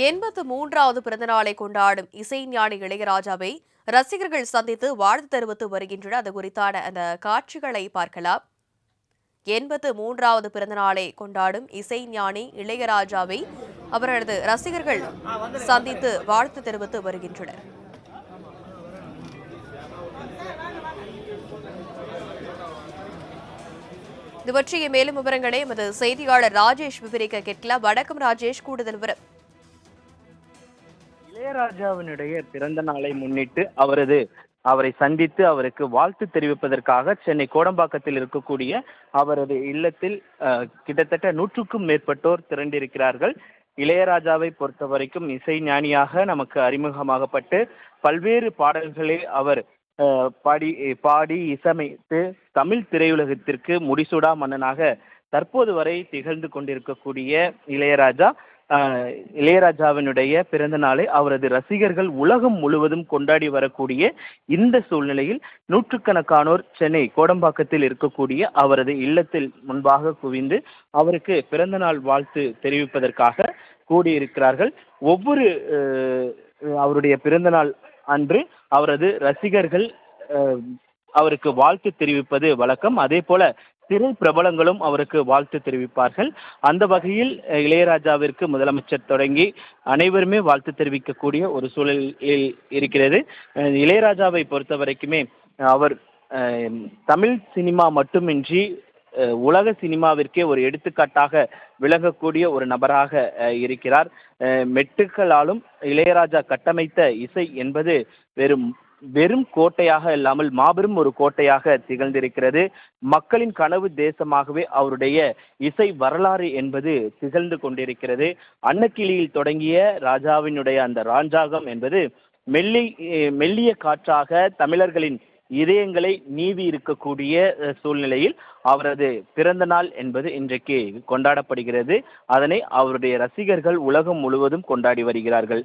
எண்பத்து மூன்றாவது பிறந்தநாளை கொண்டாடும் இசைஞானி இளையராஜாவை ரசிகர்கள் சந்தித்து வாழ்த்து தெரிவித்து வருகின்றனர். அது குறித்தான அந்த காட்சிகளை பார்க்கலாம். எண்பத்து மூன்றாவது பிறந்தநாளை கொண்டாடும் இசைஞானி இளையராஜாவை அவரது ரசிகர்கள் சந்தித்து வாழ்த்து தெரிவித்து வருகின்றனர். இது பற்றிய மேலும் விவரங்களை எமது செய்தியாளர் ராஜேஷ் விவரிக்க கேட்கலாம். வணக்கம் ராஜேஷ். கூடுதல் விவரம். இளையராஜாவினுடைய பிறந்த நாளை முன்னிட்டு அவரது அவரை சந்தித்து அவருக்கு வாழ்த்து தெரிவிப்பதற்காக சென்னை கோடம்பாக்கத்தில் இருக்கக்கூடிய அவரது இல்லத்தில் கிட்டத்தட்ட நூற்றுக்கும் மேற்பட்டோர் திரண்டிருக்கிறார்கள். இளையராஜாவை பொறுத்த வரைக்கும் இசை ஞானியாக நமக்கு அறிமுகமாகப்பட்டு பல்வேறு பாடல்களை அவர் பாடி பாடி இசையமைத்து தமிழ் திரையுலகத்திற்கு முடிசூடா மன்னனாக தற்போது வரை திகழ்ந்து கொண்டிருக்கக்கூடிய இளையராஜா இளையராஜாவினுடைய பிறந்த நாளை அவரது ரசிகர்கள் உலகம் முழுவதும் கொண்டாடி வரக்கூடிய இந்த சூழ்நிலையில் நூற்றுக்கணக்கானோர் சென்னை கோடம்பாக்கத்தில் இருக்கக்கூடிய அவரது இல்லத்தில் முன்பாக குவிந்து அவருக்கு பிறந்த நாள் வாழ்த்து தெரிவிப்பதற்காக கூடியிருக்கிறார்கள். ஒவ்வொரு அவருடைய பிறந்த நாள் அன்று அவரது ரசிகர்கள் அவருக்கு வாழ்த்து தெரிவிப்பது வழக்கம். அதே போல திரை பிரபலங்களும் அவருக்கு வாழ்த்து தெரிவிப்பார்கள். அந்த வகையில் இளையராஜாவிற்கு முதலமைச்சர் தொடங்கி அனைவருமே வாழ்த்து தெரிவிக்கக்கூடிய ஒரு சூழலில் இருக்கிறது. இளையராஜாவை பொறுத்த வரைக்குமே அவர் தமிழ் சினிமா மட்டுமின்றி உலக சினிமாவிற்கே ஒரு எடுத்துக்காட்டாக விளங்கக்கூடிய ஒரு நபராக இருக்கிறார். மெட்டுக்களாலும் இளையராஜா கட்டமைத்த இசை என்பது வெறும் வெறும் கோட்டையாக இல்லாமல் மாபெரும் ஒரு கோட்டையாக திகழ்ந்திருக்கிறது. மக்களின் கனவு தேசமாகவே அவருடைய இசை வரலாறு என்பது திகழ்ந்து கொண்டிருக்கிறது. அன்னக்கிளியில் தொடங்கிய ராஜாவினுடைய அந்த ராஞ்சாகம் என்பது மெல்லி மெல்லிய காற்றாக தமிழர்களின் இதயங்களை நீவி இருக்கக்கூடிய சூழ்நிலையில் அவரது பிறந்த நாள் என்பது இன்றைக்கு கொண்டாடப்படுகிறது. அதனை அவருடைய ரசிகர்கள் உலகம் முழுவதும் கொண்டாடி வருகிறார்கள்.